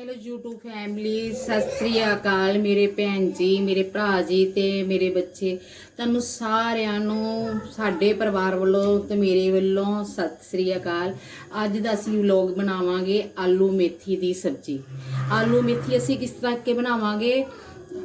Hello YouTube family Sat Sri ਅਕਾਲ ਮੇਰੇ ਭੈਣ ਜੀ, ਮੇਰੇ ਭਰਾ ਜੀ ਤੇ ਮੇਰੇ ਬੱਚੇ। ਤੁਹਾਨੂੰ ਸਾਰਿਆਂ ਨੂੰ, ਸਾਡੇ ਪਰਿਵਾਰ ਵੱਲੋਂ ਤੇ ਮੇਰੇ ਵੱਲੋਂ ਸਤਿ ਸ੍ਰੀ ਅਕਾਲ। ਅੱਜ ਦਾ ਅਸੀਂ ਵਲੌਗ ਬਣਾਵਾਂਗੇ ਆਲੂ ਮੇਥੀ ਦੀ ਸਬਜ਼ੀ। ਆਲੂ ਮੇਥੀ ਅਸੀਂ ਕਿਸ ਤਰ੍ਹਾਂ ਕੇ ਬਣਾਵਾਂਗੇ?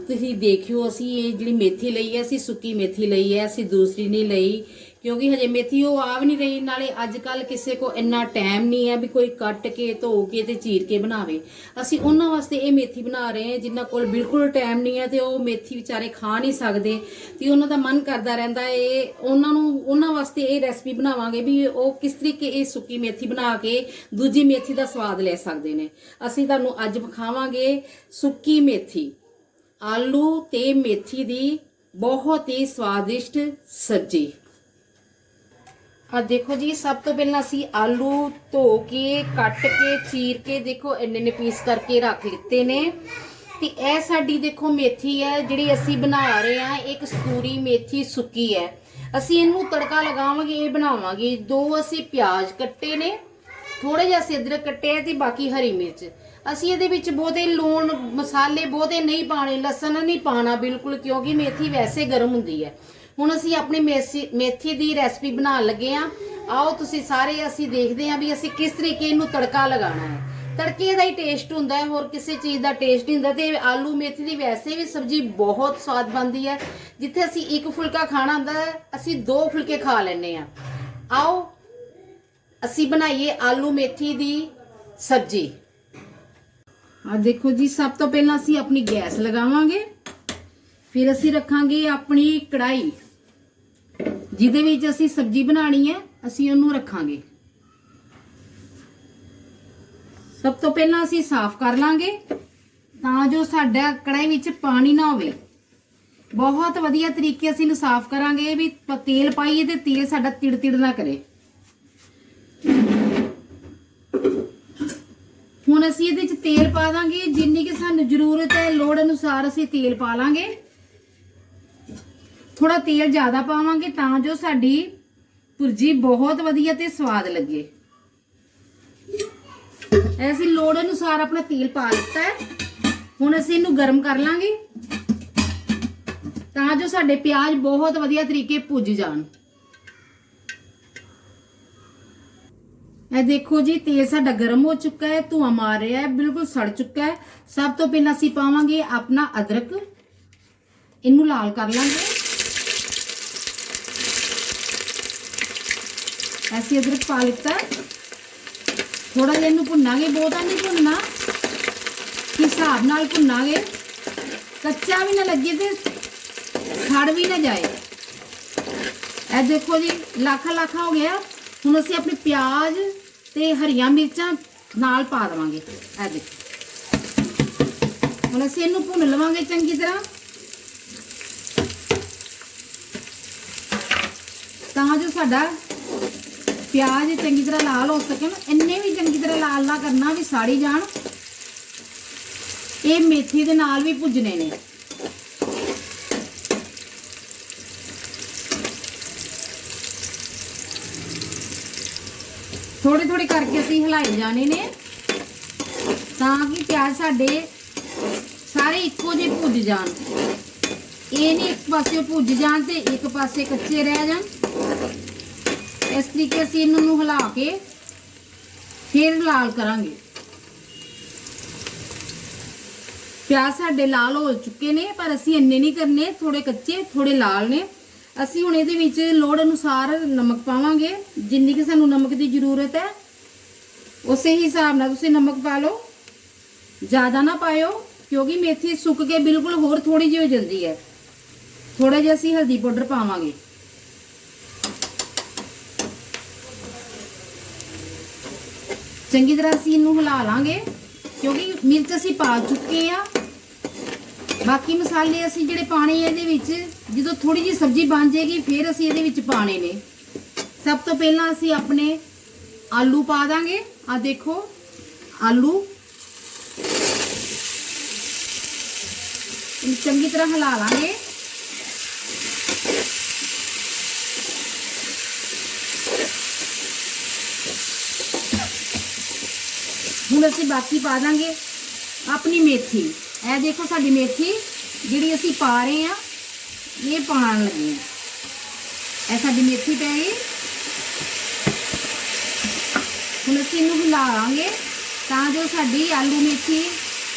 ਤੁਸੀਂ ਦੇਖਿਓ, ਅਸੀਂ ਇਹ ਜਿਹੜੀ ਮੇਥੀ ਲਈ ਹੈ, ਅਸੀਂ ਸੁੱਕੀ ਮੇਥੀ ਲਈ ਹੈ, ਅਸੀਂ ਦੂਸਰੀ ਨਹੀਂ ਲਈ। ਕਿਉਂਕਿ ਹਜੇ ਮੇਥੀ ਉਹ ਆ ਵੀ ਨਹੀਂ ਰਹੀ, ਨਾਲੇ ਅੱਜ ਕੱਲ ਕਿਸੇ ਕੋ ਇੰਨਾ ਟਾਈਮ ਨਹੀਂ ਹੈ ਵੀ ਕੋਈ ਕੱਟ ਕੇ, ਧੋ ਕੇ ਤੇ ਚੀਰ ਕੇ ਬਣਾਵੇ। ਅਸੀਂ ਉਹਨਾਂ ਵਾਸਤੇ ਇਹ ਮੇਥੀ ਬਣਾ ਰਹੇ ਹਾਂ, ਜਿਨ੍ਹਾਂ ਕੋਲ ਬਿਲਕੁਲ ਟਾਈਮ ਨਹੀਂ ਹੈ ਤੇ ਉਹ ਮੇਥੀ ਵਿਚਾਰੇ ਖਾ ਨਹੀਂ ਸਕਦੇ। ਤੇ ਉਹਨਾਂ ਦਾ ਮਨ ਕਰਦਾ ਰਹਿੰਦਾ ਹੈ, ਇਹ ਉਹਨਾਂ ਨੂੰ, ਉਹਨਾਂ ਵਾਸਤੇ ਇਹ ਰੈਸਪੀ ਬਣਾਵਾਂਗੇ ਵੀ ਉਹ ਕਿਸ ਤਰੀਕੇ ਇਹ ਸੁੱਕੀ ਮੇਥੀ ਬਣਾ ਕੇ ਦੂਜੀ ਮੇਥੀ ਦਾ ਸਵਾਦ ਲੈ ਸਕਦੇ ਨੇ। ਅਸੀਂ ਤੁਹਾਨੂੰ ਅੱਜ ਵਿਖਾਵਾਂਗੇ ਸੁੱਕੀ ਮੇਥੀ। ਆਲੂ ਤੇ ਮੇਥੀ ਦੀ ਬਹੁਤ ਹੀ ਸਵਾਦਿਸ਼ਟ ਸਬਜ਼ੀ। ਆ ਦੇਖੋ ਜੀ, ਸਭ ਤੋਂ ਪਹਿਲਾਂ ਅਸੀਂ ਆਲੂ ਧੋ ਕੇ, ਕੱਟ ਕੇ, ਚੀਰ ਕੇ ਦੇਖੋ, ਇੰਨੇ ਨੇ ਪੀਸ ਕਰਕੇ ਰੱਖ ਲਿੱਤੇ ਨੇ। ਤੇ ਇਹ ਸਾਡੀ ਦੇਖੋ ਮੇਥੀ ਹੈ, ਜਿਹੜੀ ਅਸੀਂ ਬਣਾ ਰਹੇ ਹਾਂ, ਇੱਕ ਕਸਤੂਰੀ ਮੇਥੀ ਸੁੱਕੀ ਹੈ। ਅਸੀਂ ਇਹਨੂੰ ਤੜਕਾ ਲਗਾਵਾਂਗੇ, ਇਹ ਬਣਾਵਾਂਗੇ। ਦੋ ਅਸੀਂ ਪਿਆਜ਼ ਕੱਟੇ ਨੇ ਥੋੜੇ ਜਿਹਾ ਅਸੀਂ ਅਦਰਕ ਕੱਟਿਆ ਤੇ ਬਾਕੀ ਹਰੀ ਮਿਰਚ। ਅਸੀਂ ਇਹਦੇ ਵਿੱਚ ਬਹੁਤੇ ਲੂਣ, ਮਸਾਲੇ ਬਹੁਤੇ ਨਹੀਂ ਪਾਣੇ ਲਸਣ ਨਹੀਂ ਪਾਣਾ ਬਿਲਕੁਲ, ਕਿਉਂਕਿ ਮੇਥੀ ਵੈਸੇ ਗਰਮ ਹੁੰਦੀ ਹੈ। ਹੁਣ ਅਸੀਂ ਆਪਣੀ ਮੇਸੀ- ਮੇਥੀ ਦੀ ਰੈਸਪੀ ਬਣਾਉਣ ਲੱਗੇ ਆ ਆਓ ਤੁਸੀਂ ਸਾਰੇ ਅਸੀਂ ਦੇਖਦੇ ਹਾਂ ਵੀ ਅਸੀਂ ਕਿਸ ਤਰੀਕੇ ਇਹਨੂੰ ਤੜਕਾ ਲਗਾਉਣਾ ਹੈ। ਤੜਕੇ ਦਾ ਹੀ ਟੇਸਟ ਹੁੰਦਾ ਹੈ, ਹੋਰ ਕਿਸੇ ਚੀਜ਼ ਦਾ ਟੇਸਟ ਨਹੀਂ ਹੁੰਦਾ। ਤੇ ਆਲੂ ਮੇਥੀ ਦੀ ਵੈਸੇ ਵੀ ਸਬਜ਼ੀ ਬਹੁਤ ਸਵਾਦ ਬਣਦੀ ਹੈ। ਜਿੱਥੇ ਅਸੀਂ ਇੱਕ ਫੁਲਕਾ ਖਾਣਾ ਹੁੰਦਾ ਹੈ, ਅਸੀਂ ਦੋ ਫੁਲਕੇ ਖਾ ਲੈਂਦੇ ਆ ਆਓ, ਅਸੀਂ ਬਣਾਈਏ ਆਲੂ ਮੇਥੀ ਦੀ ਸਬਜ਼ੀ। ਆ ਦੇਖੋ ਜੀ, ਸਭ ਤੋਂ ਪਹਿਲਾਂ ਅਸੀਂ ਆਪਣੀ ਗੈਸ ਲਗਾਵਾਂਗੇ। ਫਿਰ ਅਸੀਂ ਰੱਖਾਂਗੇ ਆਪਣੀ ਕੜਾਈ, ਜਿਹਦੇ ਵਿੱਚ ਅਸੀਂ ਸਬਜ਼ੀ ਬਣਾਣੀ ਹੈ, ਅਸੀਂ ਉਹਨੂੰ ਰੱਖਾਂਗੇ। ਸਭ ਤੋਂ ਪਹਿਲਾਂ ਅਸੀਂ ਸਾਫ਼ ਕਰ ਲਾਂਗੇ, ਤਾਂ ਜੋ ਸਾਡਾ ਕੜਾਈ ਵਿੱਚ ਪਾਣੀ ਨਾ ਹੋਵੇ। ਬਹੁਤ ਵਧੀਆ ਤਰੀਕੇ ਅਸੀਂ ਇਹਨੂੰ ਸਾਫ਼ ਕਰਾਂਗੇ ਵੀ ਪ- ਤੇਲ ਪਾਈਏ ਤੇ ਤੇਲ ਸਾਡਾ ਤਿੜ ਤਿੜ ਨਾ ਕਰੇ। ਹੁਣ ਅਸੀਂ ਇਹਦੇ ਵਿੱਚ ਤੇਲ ਪਾ ਦਾਂਗੇ, ਜਿੰਨੀ ਕਿ ਸਾਨੂੰ ਜ਼ਰੂਰਤ ਹੈ, ਲੋੜ ਅਨੁਸਾਰ ਅਸੀਂ ਤੇਲ ਪਾ ਲਾਂਗੇ। ਥੋੜਾ ਤੇਲ ਜ਼ਿਆਦਾ ਪਾਵਾਂਗੇ ਤਾਂ ਜੋ ਸਾਡੀ ਭੁਰਜੀ ਬਹੁਤ ਵਧੀਆ ਤੇ ਸਵਾਦ ਲੱਗੇ। ਐਸੀ ਲੋੜ ਅਨੁਸਾਰ ਆਪਣਾ ਤੇਲ ਪਾ ਦਿੱਤਾ ਹੈ। ਹੁਣ ਅਸੀਂ ਇਹਨੂੰ ਗਰਮ ਕਰ ਲਾਂਗੇ ਤਾਂ ਜੋ ਸਾਡੇ ਪਿਆਜ਼ ਬਹੁਤ ਵਧੀਆ ਤਰੀਕੇ ਭੁੱਜ ਜਾਣ। ਇਹ ਦੇਖੋ ਜੀ, ਤੇਲ ਸਾਡਾ ਗਰਮ ਹੋ ਚੁੱਕਾ ਹੈ, ਧੂਆਂ ਮਾਰ ਰਿਹਾ ਹੈ, ਬਿਲਕੁਲ ਸੜ ਚੁੱਕਾ ਹੈ। ਸਭ ਤੋਂ ਪਹਿਲਾਂ ਅਸੀਂ ਪਾਵਾਂਗੇ ਆਪਣਾ ਅਦਰਕ। ਇਹਨੂੰ ਲਾਲ ਕਰ ਲਾਂਗੇ। ਅਸੀਂ ਅਦਰਕ ਪਾ ਲਿੱਤਾ। ਥੋੜਾ ਜਿਹਾ ਇਹਨੂੰ ਭੁੰਨਾਂਗੇ ਬਹੁਤਾ ਨਹੀਂ ਭੁੰਨਣਾ। ਹਿਸਾਬ ਨਾਲ ਭੁੰਨਾਂਗੇ। ਕੱਚਾ ਵੀ ਨਾ ਲੱਗੇ ਤੇ ਸੜ ਵੀ ਨਾ ਜਾਏ। ਇਹ ਦੇਖੋ ਜੀ, ਲੱਖਾ ਲੱਖਾ ਹੋ ਗਿਆ। ਹੁਣ ਅਸੀਂ ਆਪਣੇ ਪਿਆਜ਼ ਤੇ ਹਰੀਆਂ ਮਿਰਚਾਂ ਨਾਲ ਪਾ ਦੇਵਾਂਗੇ। ਇਹ ਦੇਖੋ। ਹੁਣ ਅਸੀਂ ਇਹਨੂੰ ਭੁੰਨ ਲਵਾਂਗੇ ਚੰਗੀ ਤਰ੍ਹਾਂ। ਤਾਂ ਜੋ ਸਾਡਾ ਪਿਆਜ਼ ਚੰਗੀ ਤਰ੍ਹਾਂ ਲਾਲ ਹੋ ਸਕਣ, ਇੰਨੇ ਵੀ ਚੰਗੀ ਤਰ੍ਹਾਂ ਲਾਲ ਨਾ ਕਰਨਾ ਵੀ ਸਾੜੀ ਜਾਣ। ਇਹ ਮੇਥੀ ਦੇ ਨਾਲ ਵੀ ਭੁੱਜਣੇ ਨੇ। ਥੋੜੇ ਥੋੜੇ ਕਰਕੇ ਅਸੀਂ ਹਿਲਾਈ ਜਾਣੇ ਨੇ, ਤਾਂ ਕਿ ਪਿਆਜ਼ ਸਾਡੇ ਸਾਰੇ ਇੱਕੋ ਜਿਹੇ ਭੁੱਜ ਜਾਣ। ਇਹ ਨਹੀਂ ਇੱਕ ਪਾਸੇ ਭੁੱਜ ਜਾਣ ਤੇ ਇੱਕ ਪਾਸੇ ਕੱਚੇ ਰਹਿ ਜਾਣ। ਇਸ ਤਰੀਕੇ ਅਸੀਂ ਇਹਨਾਂ ਨੂੰ ਹਿਲਾ ਕੇ ਫਿਰ ਲਾਲ ਕਰਾਂਗੇ। ਪਿਆਜ਼ ਸਾਡੇ ਲਾਲ ਹੋ ਚੁੱਕੇ ਨੇ, ਪਰ ਅਸੀਂ ਇੰਨੇ ਨਹੀਂ ਕਰਨੇ ਥੋੜੇ ਕੱਚੇ ਥੋੜੇ ਲਾਲ ਨੇ। ਅਸੀਂ ਹੁਣ ਇਹਦੇ ਵਿੱਚ ਲੋੜ ਅਨੁਸਾਰ ਨਮਕ ਪਾਵਾਂਗੇ, ਜਿੰਨੀ ਕਿ ਸਾਨੂੰ ਨਮਕ ਦੀ ਜ਼ਰੂਰਤ ਹੈ, ਉਸੇ ਹਿਸਾਬ ਨਾਲ ਤੁਸੀਂ ਨਮਕ ਪਾ ਲਓ। ਜ਼ਿਆਦਾ ਨਾ ਪਾਇਓ, ਕਿਉਂਕਿ ਮੇਥੀ ਸੁੱਕ ਕੇ ਬਿਲਕੁਲ ਹੋਰ ਥੋੜੀ ਜਿਹੀ ਹੋ ਜਾਂਦੀ ਹੈ। ਥੋੜਾ ਜਿਹਾ ਅਸੀਂ ਹਲਦੀ ਪਾਊਡਰ ਪਾਵਾਂਗੇ। ਚੰਗੀ ਤਰ੍ਹਾਂ ਅਸੀਂ ਇਹਨੂੰ ਹਿਲਾ ਲਾਂਗੇ, ਕਿਉਂਕਿ ਮਿਰਚ ਅਸੀਂ ਪਾ ਚੁੱਕੇ ਆ। ਬਾਕੀ ਮਸਾਲੇ ਅਸੀਂ ਜਿਹੜੇ ਪਾਣੇ ਆ ਇਹਦੇ ਵਿੱਚ, ਜਦੋਂ ਥੋੜੀ ਜਿਹੀ ਸਬਜ਼ੀ ਬਣ ਜਾਏਗੀ, ਫਿਰ ਅਸੀਂ ਇਹਦੇ ਵਿੱਚ ਪਾਣੇ ਨੇ। ਸਭ ਤੋਂ ਪਹਿਲਾਂ ਅਸੀਂ ਆਪਣੇ ਆਲੂ ਪਾ ਦਾਂਗੇ। ਆ ਦੇਖੋ, ਆਲੂ। ਚੰਗੀ ਤਰ੍ਹਾਂ ਹਿਲਾ ਲਾਂਗੇ। ਹੁਣ ਅਸੀਂ ਬਾਕੀ ਪਾ ਦਾਂਗੇ ਆਪਣੀ ਮੇਥੀ। ਇਹ ਦੇਖੋ ਸਾਡੀ ਮੇਥੀ, ਜਿਹੜੀ ਅਸੀਂ ਪਾ ਰਹੇ ਆ ਇਹ ਪਾਣ ਲੱਗੇ ਆ ਇਹ ਸਾਡੀ ਮੇਥੀ ਪੈ ਗਈ। ਹੁਣ ਅਸੀਂ ਇਹਨੂੰ ਹਿਲਾਵਾਂਗੇ ਤਾਂ ਜੋ ਸਾਡੀ ਆਲੂ ਮੇਥੀ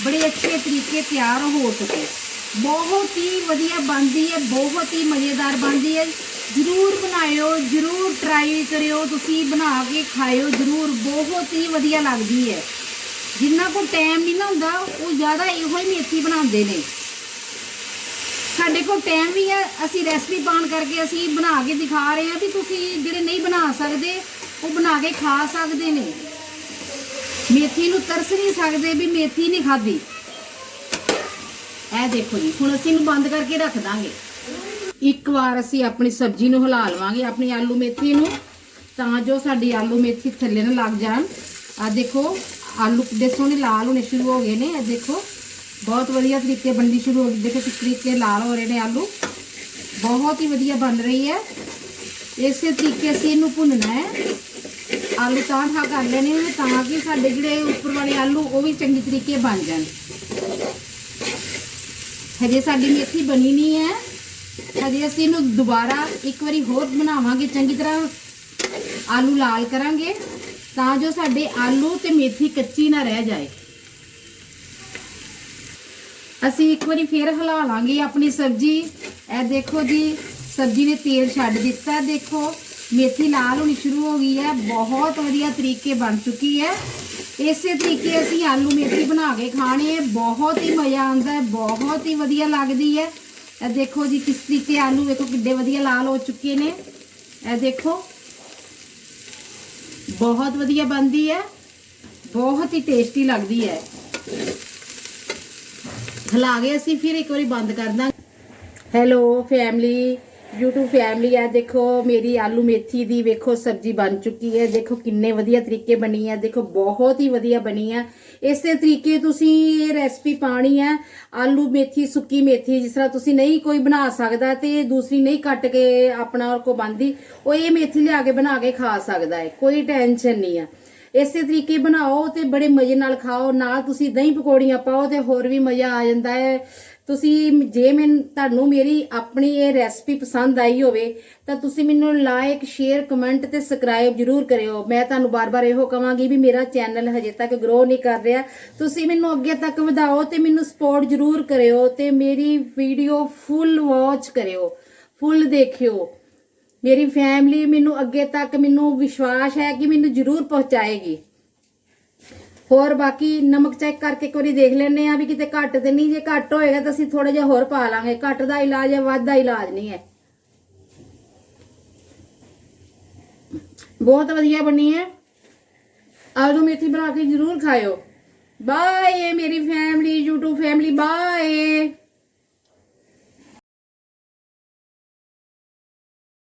ਬੜੇ ਅੱਛੇ ਤਰੀਕੇ ਤਿਆਰ ਹੋ ਸਕੇ। ਬਹੁਤ ਹੀ ਵਧੀਆ ਬਣਦੀ ਹੈ, ਬਹੁਤ ਹੀ ਮਜ਼ੇਦਾਰ ਬਣਦੀ ਹੈ। ਜਰੂਰ ਬਣਾਇਓ, ਜਰੂਰ ਟਰਾਈ ਕਰਿਓ, ਤੁਸੀਂ ਬਣਾ ਕੇ ਖਾਇਓ, ਜਰੂਰ। ਬਹੁਤ ਹੀ ਵਧੀਆ ਲੱਗਦੀ ਹੈ। ਜਿੰਨਾ ਕੋਲ ਟਾਈਮ ਨਹੀਂ ਨਾ ਹੁੰਦਾ, ਉਹ ਜ਼ਿਆਦਾ ਇਹੋ ਹੀ ਮੇਥੀ ਬਣਾਉਂਦੇ ਨੇ। ਸਾਡੇ ਕੋਲ ਟਾਈਮ ਵੀ ਹੈ, ਅਸੀਂ ਰੈਸਪੀ ਪਾਣ ਕਰਕੇ ਅਸੀਂ ਬਣਾ ਕੇ ਦਿਖਾ ਰਹੇ ਹਾਂ ਵੀ ਤੁਸੀਂ ਜਿਹੜੇ ਨਹੀਂ ਬਣਾ ਸਕਦੇ, ਉਹ ਬਣਾ ਕੇ ਖਾ ਸਕਦੇ ਨੇ। ਮੇਥੀ ਨੂੰ ਤਰਸ ਨਹੀਂ ਸਕਦੇ ਵੀ ਮੇਥੀ ਨਹੀਂ ਖਾਦੀ ਇਹ ਦੇਖੋ ਜੀ, ਹੁਣ ਅਸੀਂ ਇਹਨੂੰ ਬੰਦ ਕਰਕੇ ਰੱਖ ਦਾਂਗੇ। ਇੱਕ ਵਾਰ ਅਸੀਂ ਆਪਣੀ ਸਬਜ਼ੀ ਨੂੰ ਹਿਲਾ ਲਵਾਂਗੇ, ਆਪਣੀ ਆਲੂ ਮੇਥੀ ਨੂੰ, ਤਾਂ ਜੋ ਸਾਡੀ ਆਲੂ ਮੇਥੀ ਥੱਲੇ ਨਾ ਲੱਗ ਜਾਣ। ਆ ਦੇਖੋ ਆਲੂ ਕਿੱਡੇ ਸੋਹਣੇ ਲਾਲ ਹੋਣੇ ਸ਼ੁਰੂ ਹੋ ਗਏ ਨੇ, ਇਹ ਦੇਖੋ। ਬਹੁਤ ਵਧੀਆ ਤਰੀਕੇ ਬਣਨੀ ਸ਼ੁਰੂ ਹੋ ਗਈ। ਦੇਖੋ ਕਿਸ ਤਰੀਕੇ ਲਾਲ ਹੋ ਰਹੇ ਨੇ ਆਲੂ। ਬਹੁਤ ਹੀ ਵਧੀਆ ਬਣ ਰਹੀ ਹੈ। ਇਸੇ ਤਰੀਕੇ ਅਸੀਂ ਇਹਨੂੰ ਭੁੰਨਣਾ ਹੈ। ਆਲੂ ਤਾਂ ਠਾ ਕਰ ਲੈਣੇ ਨੇ, ਤਾਂ ਕਿ ਸਾਡੇ ਜਿਹੜੇ ਉੱਪਰ ਵਾਲੇ ਆਲੂ, ਉਹ ਵੀ ਚੰਗੀ ਤਰੀਕੇ ਬਣ ਜਾਣ। ਹਜੇ ਸਾਡੀ ਮੇਥੀ ਬਣੀ ਨਹੀਂ ਹੈ। ਹਜੇ ਅਸੀਂ ਇਹਨੂੰ ਦੁਬਾਰਾ ਇੱਕ ਵਾਰੀ ਹੋਰ ਬਣਾਵਾਂਗੇ। ਚੰਗੀ ਤਰ੍ਹਾਂ ਆਲੂ ਲਾਲ ਕਰਾਂਗੇ। ਤਾਂ ਜੋ ਸਾਡੇ ਆਲੂ ਤੇ ਮੇਥੀ ਕੱਚੀ ਨਾ ਰਹਿ ਜਾਏ। ਅਸੀਂ ਇੱਕ ਵਾਰੀ ਫੇਰ ਹਿਲਾ ਲਾਂਗੇ ਆਪਣੀ ਸਬਜ਼ੀ। ਇਹ ਦੇਖੋ ਜੀ, ਸਬਜ਼ੀ ਨੇ ਤੇਲ ਛੱਡ ਦਿੱਤਾ। ਦੇਖੋ, ਮੇਥੀ ਲਾਲ ਹੋਣੀ ਸ਼ੁਰੂ ਹੋ ਗਈ ਹੈ। ਬਹੁਤ ਵਧੀਆ ਤਰੀਕੇ ਬਣ ਚੁੱਕੀ ਹੈ। ਇਸੇ ਤਰੀਕੇ ਅਸੀਂ ਆਲੂ ਮੇਥੀ ਬਣਾ ਕੇ ਖਾਣੇ ਹੈ। ਬਹੁਤ ਹੀ ਮਜ਼ਾ ਆਉਂਦਾ ਹੈ। ਬਹੁਤ ਹੀ ਵਧੀਆ ਲੱਗਦੀ ਹੈ। ਇਹ ਦੇਖੋ ਜੀ, ਕਿਸ ਤਰੀਕੇ ਆਲੂ ਵੇਖੋ ਕਿੱਡੇ ਵਧੀਆ ਲਾਲ ਹੋ ਚੁੱਕੇ ਨੇ। ਇਹ ਦੇਖੋ। ਬਹੁਤ ਵਧੀਆ ਬਣਦੀ ਹੈ। ਬਹੁਤ ਹੀ ਟੇਸਟੀ ਲੱਗਦੀ ਹੈ। ਹਿਲਾ ਕੇ ਅਸੀਂ, ਫਿਰ ਇੱਕ ਵਾਰੀ ਬੰਦ ਕਰ ਦਾਂਗੇ। ਹੈਲੋ ਫੈਮਲੀ YouTube ਫੈਮਿਲੀ ਆ, ਦੇਖੋ ਮੇਰੀ ਆਲੂ ਮੇਥੀ ਦੀ ਵੇਖੋ ਸਬਜ਼ੀ ਬਣ ਚੁੱਕੀ ਹੈ, ਦੇਖੋ ਕਿੰਨੇ ਵਧੀਆ ਤਰੀਕੇ ਬਣੀ ਹੈ ਦੇਖੋ ਬਹੁਤ ਹੀ ਵਧੀਆ ਬਣੀ ਹੈ ਇਸੇ ਤਰੀਕੇ ਤੁਸੀਂ ਇਹ ਰੈਸਪੀ ਪਾਣੀ ਹੈ ਆਲੂ ਮੇਥੀ, ਸੁੱਕੀ ਮੇਥੀ, ਜਿਸ ਤਰ੍ਹਾਂ ਤੁਸੀਂ ਨਹੀਂ ਕੋਈ ਬਣਾ ਸਕਦਾ ਤੇ ਦੂਸਰੀ ਨਹੀਂ ਕੱਟ ਕੇ ਆਪਣਾ ਕੋ ਬੰਦੀ ਉਹ ਇਹ ਮੇਥੀ ਲਿਆ ਕੇ ਬਣਾ ਕੇ ਖਾ ਸਕਦਾ ਹੈ, ਕੋਈ ਟੈਨਸ਼ਨ ਨਹੀਂ ਆ। ਇਸੇ ਤਰੀਕੇ ਬਣਾਓ ਤੇ ਬੜੇ ਮਜ਼ੇ ਨਾਲ ਖਾਓ, ਨਾਲ ਤੁਸੀਂ ਦਹੀਂ ਪਕੌੜੀਆਂ ਪਾਓ ਤੇ ਹੋਰ ਵੀ ਮਜ਼ਾ ਆ ਜਾਂਦਾ ਹੈ। ਤੁਸੀਂ ਜੇ ਮੈਂ ਤੁਹਾਨੂੰ ਮੇਰੀ ਆਪਣੀ ਇਹ ਰੈਸਪੀ ਪਸੰਦ ਆਈ ਹੋਵੇ, ਤਾਂ ਤੁਸੀਂ ਮੈਨੂੰ ਲਾਈਕ ਸ਼ੇਅਰ ਕਮੈਂਟ ਤੇ ਸਬਸਕ੍ਰਾਈਬ ਜਰੂਰ ਕਰਿਓ। ਮੈਂ ਤੁਹਾਨੂੰ ਬਾਰ-ਬਾਰ ਇਹੋ ਕਹਾਂਗੀ ਵੀ ਮੇਰਾ ਚੈਨਲ ਹਜੇ ਤੱਕ ਗਰੋ ਨਹੀਂ ਕਰ ਰਿਹਾ। ਤੁਸੀਂ ਮੈਨੂੰ ਅੱਗੇ ਤੱਕ ਵਧਾਓ ਤੇ ਮੈਨੂੰ ਸਪੋਰਟ ਜਰੂਰ ਕਰਿਓ ਤੇ ਮੇਰੀ ਵੀਡੀਓ ਫੁੱਲ ਵਾਚ ਕਰਿਓ ਫੁੱਲ ਦੇਖਿਓ। ਮੇਰੀ ਫੈਮਿਲੀ ਮੈਨੂੰ ਅੱਗੇ ਤੱਕ ਮੈਨੂੰ ਵਿਸ਼ਵਾਸ ਹੈ ਕਿ ਮੈਨੂੰ ਜ਼ਰੂਰ ਪਹੁੰਚਾਏਗੀ। ਹੋਰ ਬਾਕੀ ਨਮਕ ਚੈੱਕ ਕਰਕੇ ਇੱਕ ਵਾਰੀ ਦੇਖ ਲੈਣੇ ਆ ਵੀ ਕਿਤੇ ਘੱਟ ਤੇ ਨਹੀਂ, ਜੇ ਘੱਟ ਹੋਏਗਾ ਤਾਂ ਅਸੀਂ ਥੋੜਾ ਜਿਹਾ ਹੋਰ ਪਾ ਲਾਂਗੇ। ਘੱਟ ਦਾ ਇਲਾਜ ਹੈ ਵੱਧ ਦਾ ਇਲਾਜ ਨਹੀਂ ਹੈ। ਬਹੁਤ ਵਧੀਆ ਬਣੀ ਹੈ। ਆਲੂ ਮੇਥੀ ਬਣਾ ਕੇ ਜ਼ਰੂਰ ਖਾਇਓ। ਬਾਏ ਮੇਰੀ ਫੈਮਿਲੀ YouTube ਫੈਮਿਲੀ ਬਾਏ